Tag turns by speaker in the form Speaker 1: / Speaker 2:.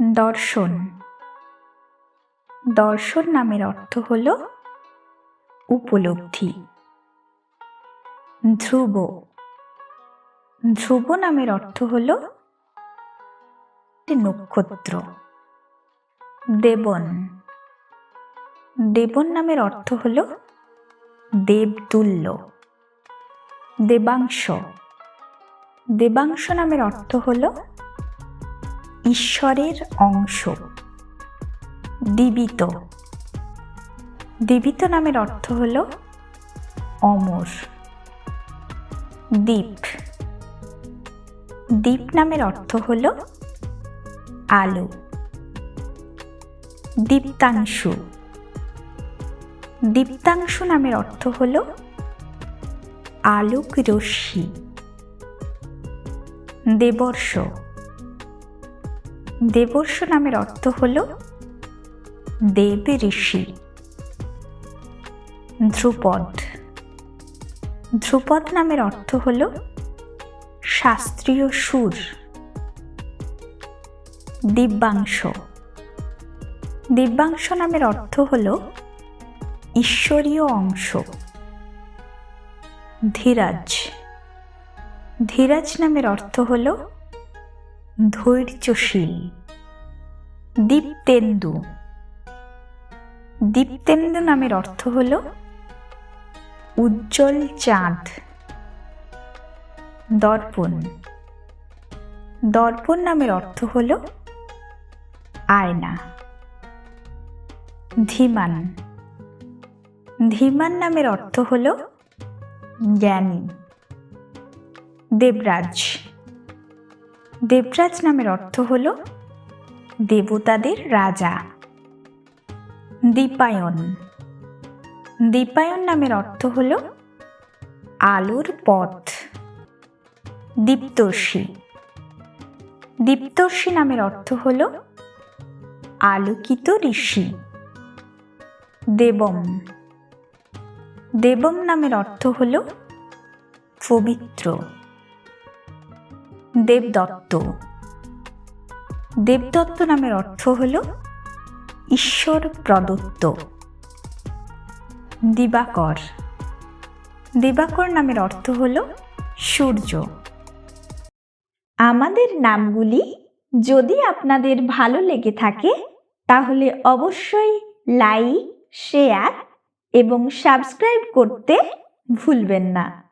Speaker 1: দর্শন। দর্শন নামের অর্থ হল উপলব্ধি। ধ্রুব। ধ্রুব নামের অর্থ হল নক্ষত্র। দেবন। দেবন নামের অর্থ হল দেবতুল্য। দেবাংশ। দেবাংশ নামের অর্থ হল ঈশ্বরের অংশ। দিবিত। দিবিত নামের অর্থ হল অমর। দ্বীপ দ্বীপ নামের অর্থ হল আলো। দীপ্তাংশু। দীপ্তাংশু নামের অর্থ হল আলোক রশ্মি দেবর্ষ। দেবর্ষ নামের অর্থ হল দেব ঋষি। ধ্রুপদ। ধ্রুপদ নামের অর্থ হল শাস্ত্রীয় সুর। দিব্যাংশ। দিব্যাংশ নামের অর্থ হল ঈশ্বরীয় অংশ। ধীরাজ। ধীরাজ নামের অর্থ হল ধৈর্যশীল। দীপ্তেন্দু। দীপ্তেন্দু নামের অর্থ হল উজ্জ্বল চাঁদ। দর্পণ। দর্পণ নামের অর্থ হল আয়না। ধীমান। ধীমান নামের অর্থ হল জ্ঞানী। দেবরাজ। দেবরাজ নামের অর্থ হল দেবতাদের রাজা। দীপায়ন। দীপায়ন নামের অর্থ হল আলোর পথ। দীপ্তর্ষি। দীপ্তর্ষি নামের অর্থ হল আলোকিত ঋষি। দেবম। দেবম নামের অর্থ হল পবিত্র। দেবদত্ত। দেবদত্ত নামের অর্থ হল ঈশ্বর প্রদত্ত দিবাকর। দিবাকর নামের অর্থ হল সূর্য। আমাদের নামগুলি যদি আপনাদের ভালো লেগে থাকে, তাহলে অবশ্যই লাইক, শেয়ার এবং সাবস্ক্রাইব করতে ভুলবেন না।